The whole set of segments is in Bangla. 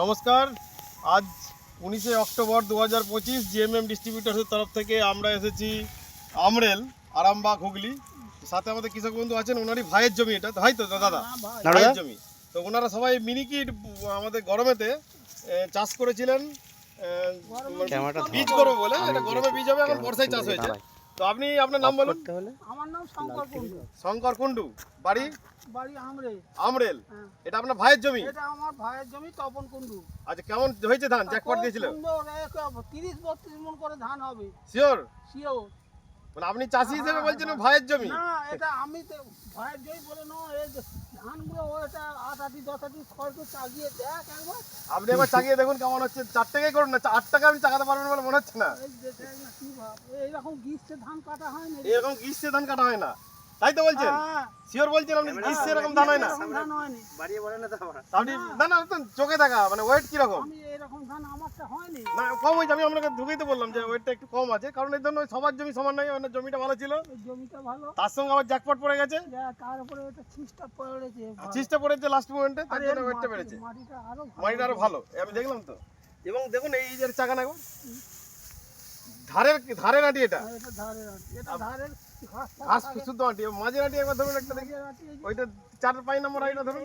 নমস্কার। আজ উনিশে অক্টোবর দু হাজার পঁচিশ জিএমএম ডিস্ট্রিবিউটার্সের তরফ থেকে আমরা এসেছি আমরেল আরামবাগ হুগলি। সাথে আমাদের কৃষক বন্ধু আছেন ওনারই ভাইয়ের জমি এটা। তাই তো দাদা? হ্যাঁ, ভাইয়ের জমি। তো ওনারা সবাই মিনিকিট আমাদের গরমেতে চাষ করেছিলেন। বীজ করব বলে এটা গরমে বীজ হবে এখন বর্ষায় চাষ হয়েছে। তো আপনি আপনার নাম বলুন। হলে? আমার নাম শঙ্কর কুণ্ডু। শঙ্কর কুণ্ডু বাড়ি? বাড়ি আমরে আমরেল হ্যাঁ। এটা আপনার ভাইয়ের জমি? এটা আমার ভাইয়ের জমি তপন কুণ্ডু। আচ্ছা কেমন হয়েছে ধান? জ্যাকপট দিয়েছিল? তিরিশ বত্রিশ মন করে ধান হবে। শিওর শিওর মানে আপনি চাষি হিসেবে বলছেন ভাইয়ের জমি? না এটা আমি তো ভাইয়ের জমি বলে না আপনি একবার চাগিয়ে দেখুন কেমন হচ্ছে। চার টাকাই করুন না আট টাকা আপনি চাকাতে পারবেন বলে মনে হচ্ছে না। এইরকম গ্রীষ্মে ধান কাটা হয় না। এরকম গ্রীষ্মে ধান কাটা হয় না। তাই তো বলছেন? হ্যাঁ, শিওর বলছেন আপনি ধান হয় না? ধান হয়নি। বাড়িয়ে বলে না তো আপনি না না তো চোখে দেখা মানে ওয়েট কীরকম? আমি এরকম ধান আমারটা হয়নি। না কম হয়েছে আমি আপনাকে ঢুকেই তো বললাম যে ওয়েটটা একটু কম আছে কারণ এই জন্য সবার জমি সমান জমিটা ভালো ছিল। জমিটা ভালো। তার সঙ্গে আবার জ্যাকপট পড়ে গেছে। তার উপরে এটা পড়েছে। লাস্ট মোমেন্টে তার জন্য ওয়েটটা বেড়েছে। মাটিটা আরও ভালো। মাটিটা আরও ভালো আমি দেখলাম তো। এবং দেখুন এই যে চাকা না গো ধারের ধারের আটি এটা? ঘাস। শুদ্ধ একবার ধরুন একটা দেখি। ওইটা চার পাঁচ নম্বর ধরুন।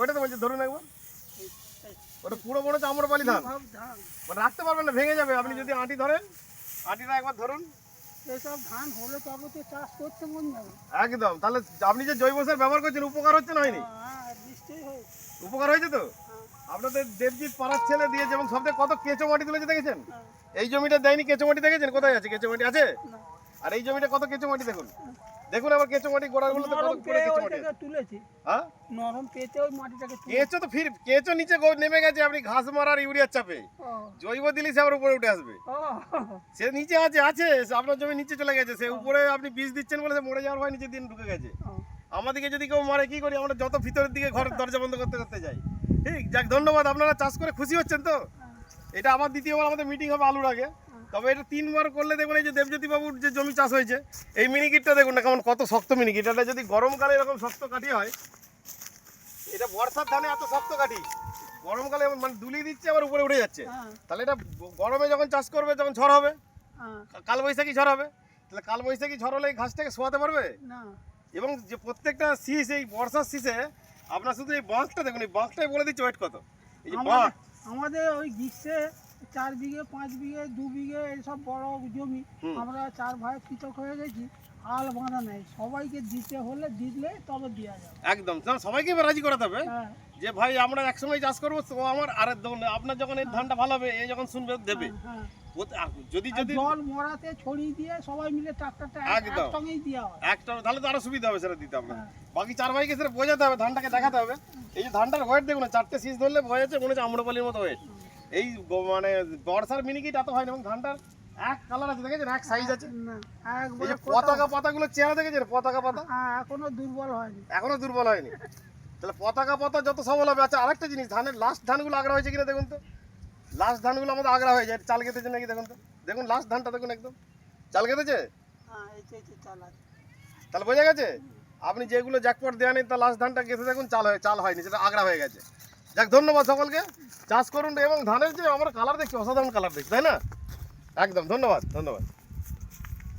ওইটা তো বলছি ধরুন একবার। ওটা পুরো মনে হচ্ছে আম্রপালি ধান। মানে রাখতে পারবেন না ভেঙে যাবে। আপনি যদি আটি ধরেন আটিটা একবার ধরুন। এসব ধান হলে তবে তো চাষ করতে মন যাবে। একদম। তাহলে আপনি যে জৈব সার ব্যবহার করছেন উপকার হচ্ছে না হয়নি? হ্যাঁ, হয়। উপকার হয়েছে তো? হ্যাঁ, আপনাদের দেবজিৎ পাড়ার ছেলে দিয়েছে এবং সবথেকে কত কেঁচো মাটি তুলেছে দেখেছেন? এই জমিটা দেয়নি কেঁচো মাটি দেখেছেন? কোথায় আছে? কেঁচো মাটি আছে? আর এই জমিটা কত কেঁচো মাটি দেখুন। দেখুন আবার কেঁচো মাটি গোড়াগুলোতে কত করে কেঁচো মাটি তুলেছি। হ্যাঁ? নরম পেতে ওই মাটিটাকে কেঁচো তো ফির কেঁচো নিচে নেমে গেছে আপনি ঘাস মারার ইউরিয়ার চাপে। জৈব দিলে সে আবার উপরে উঠে আসবে। সে নিচে আছে আছে আপনার জমি নিচে চলে গেছে। সে উপরে আপনি বীজ দিচ্ছেন বলে সে মরে যাওয়ার ভয় নিচে দিন ঢুকে গেছে। আমাদেরকে যদি কেউ মারে কি করি? আমরা যত ভিতরের দিকে ঘরের দরজা বন্ধ করতে করতে যাই। ঠিক যাক ধন্যবাদ। আপনারা চাষ করে খুশি হচ্ছেন তো? এটা আবার দ্বিতীয়বার আমাদের মিটিং হবে আলুর আগে। তবে এটা তিনবার করলে দেখুন এই যে দেবজ্যোতি বাবুর যে জমি চাষ হয়েছে এই মিনিকিটটা দেখুন না কেমন কত শক্ত মিনিকিট এটা যদি গরমকালে এরকম শক্ত কাঠি হয় এটা বর্ষার ধানে এত শক্ত কাঠি গরমকালে মানে দুলিয়ে দিচ্ছে আবার উপরে উঠে যাচ্ছে। হ্যাঁ, তাহলে এটা গরমে যখন চাষ করবে যখন ঝড় হবে হ্যাঁ, কাল বৈশাখী ঝড় হবে তাহলে কাল বৈশাখী ঝড় হলে এই ঘাসটাকে শোয়াতে পারবে? এবং যে প্রত্যেকটা শীষ এই বর্ষার শীষে আপনার শুধু এই বাঁকটা দেখুন এই বাঁকটাই বলে দিচ্ছে ওয়েট কত? এই যে বাঁক আমাদের আমাদের ওই গ্রীষ্মে চার বিঘে পাঁচ বিঘে দু বিঘে এইসব বড় জমি আমরা চার ভাই পৃথক হয়ে গেছি আল বাঁধা নেই। সবাইকে দিতে হলে দিলে তবে দেওয়া যাবে। একদম। সবাইকে রাজি করাতে হবে? হ্যাঁ। যে ভাই আমরা একসঙ্গে চাষ করব তো আমার আর দেখুন আপনার যখন এই ধানটা ভালো হবে এ যখন শুনবে দেবে। হ্যাঁ আর যদি যদি জল মরাতে ছড়িয়ে দিয়ে সবাই মিলে ট্রাক্টরটা একসঙ্গেই দেওয়া হয়। একটা তাহলে তো আরও সুবিধা হবে সেটা দিতে আপনার হ্যাঁ। বাকি চার ভাইকে সেটা বোঝাতে হবে ধানটাকে দেখাতে হবে। এই যে ধানটার ওয়েট দেখুন না, চারটে শীষ ধরলে বোঝা যাচ্ছে মনে হচ্ছে আম্রপালির মতো ওয়েট এই মানে বর্ষার মিনিকিট এত হয় না এবং ধানটার এক কালার আছে দেখেছেন? এক সাইজ আছে। এই পতাকা। পাতাগুলো চেহারা দেখেছেন? পতাকা পাতা? হ্যাঁ এখনও দুর্বল হয়নি। এখনও দুর্বল হয়নি। তাহলে পতাকা পাতা যত সবল হবে আচ্ছা আরেকটা জিনিস ধানের লাস্ট ধানগুলো আগড়া হয়েছে কিনা দেখুন তো। লাস্ট ধানগুলো আমাদের আগড়া হয়ে যায় চাল কেটেছে নাকি দেখুন তো। দেখুন লাস্ট ধানটা দেখুন একদম। চাল কেটেছে হ্যাঁ তাহলে বোঝা গেছে? আপনি যেগুলো জ্যাকপট দেওয়া নেই তার লাস্ট ধানটা গেছে দেখুন চাল হয়ে চাল হয়নি সেটা আগড়া হয়ে গেছে। যাক ধন্যবাদ সকলকে। চাষ করুন এবং ধানের যে আমরা কালার দেখছি অসাধারণ কালার দেখছি তাই না? একদম ধন্যবাদ ধন্যবাদ।